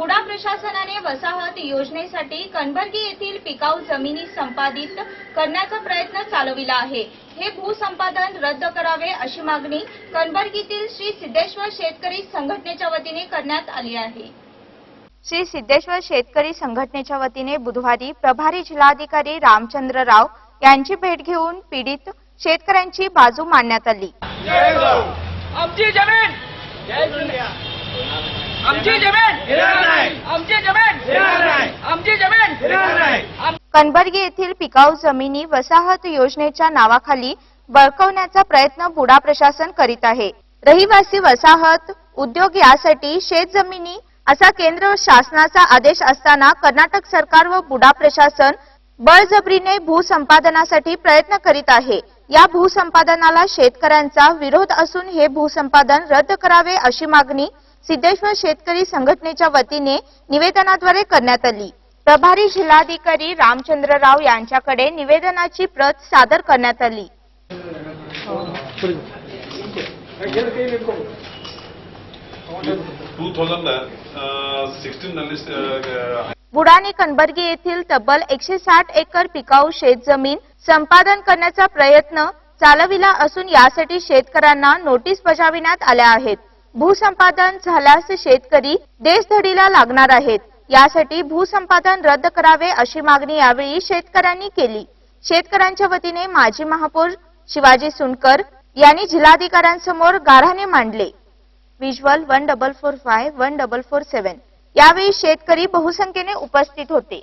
बुडा प्रशासनाने वसाहत योजनेसाठी कणबर्गी येथील पिकाऊ जमिनी संपादित करण्याचा प्रयत्न चालविला आहे. हे भूसंपादन रद्द करावे अशी मागणी कणबर्गीतील श्री सिद्धेश्वर शेतकरी संघटनेच्या वतीने करण्यात आली आहे. श्री सिद्धेश्वर शेतकरी संघटनेच्या वतीने बुधवारी प्रभारी जिल्हाधिकारी रामचंद्र राव यांची भेट घेऊन पीडित शेतकऱ्यांची बाजू मांडण्यात आली. आमची जमीन. आमची जमीन. आमची जमीन. आमची जमीन. आम- कणबर्गी येथील पिकाऊ जमिनी वसाहत योजनेच्या नावाखाली बळकवण्याचा प्रयत्न बुडा प्रशासन करीत आहे. रहिवासी वसाहत उद्योग यासाठी शेत जमिनी असा केंद्र शासनाचा आदेश असताना कर्नाटक सरकार व बुडा प्रशासन बळजबरीने भूसंपादनासाठी प्रयत्न करीत आहे. या भूसंपादनाला शेतकऱ्यांचा विरोध असून हे भूसंपादन रद्द करावे अशी मागणी सिद्धेश्वर शेतकरी संघटनेच्या वतीने निवेदनाद्वारे करण्यात आली. प्रभारी जिल्हाधिकारी रामचंद्र राव यांच्याकडे निवेदनाची प्रत सादर करण्यात आली. बुडाणी कनबर्गी येथील तब्बल एकशे साठ एकर पिकाऊ शेत जमीन संपादन करण्याचा प्रयत्न चालविला असून यासाठी शेतकऱ्यांना नोटीस बजाविण्यात आल्या आहेत. भूसंपादन झाल्यास शेतकरी देशधडीला लागणार आहेत. यासाठी भूसंपादन रद्द करावे अशी मागणी यावेळी शेतकऱ्यांनी केली. शेतकऱ्यांच्या वतीने माजी महापौर शिवाजी सुनकर यांनी जिल्हाधिकाऱ्यांसमोर गाऱ्हाणे मांडले. Visual one double four five one double four seven यावेळी शेतकरी बहुसंख्येने उपस्थित होते.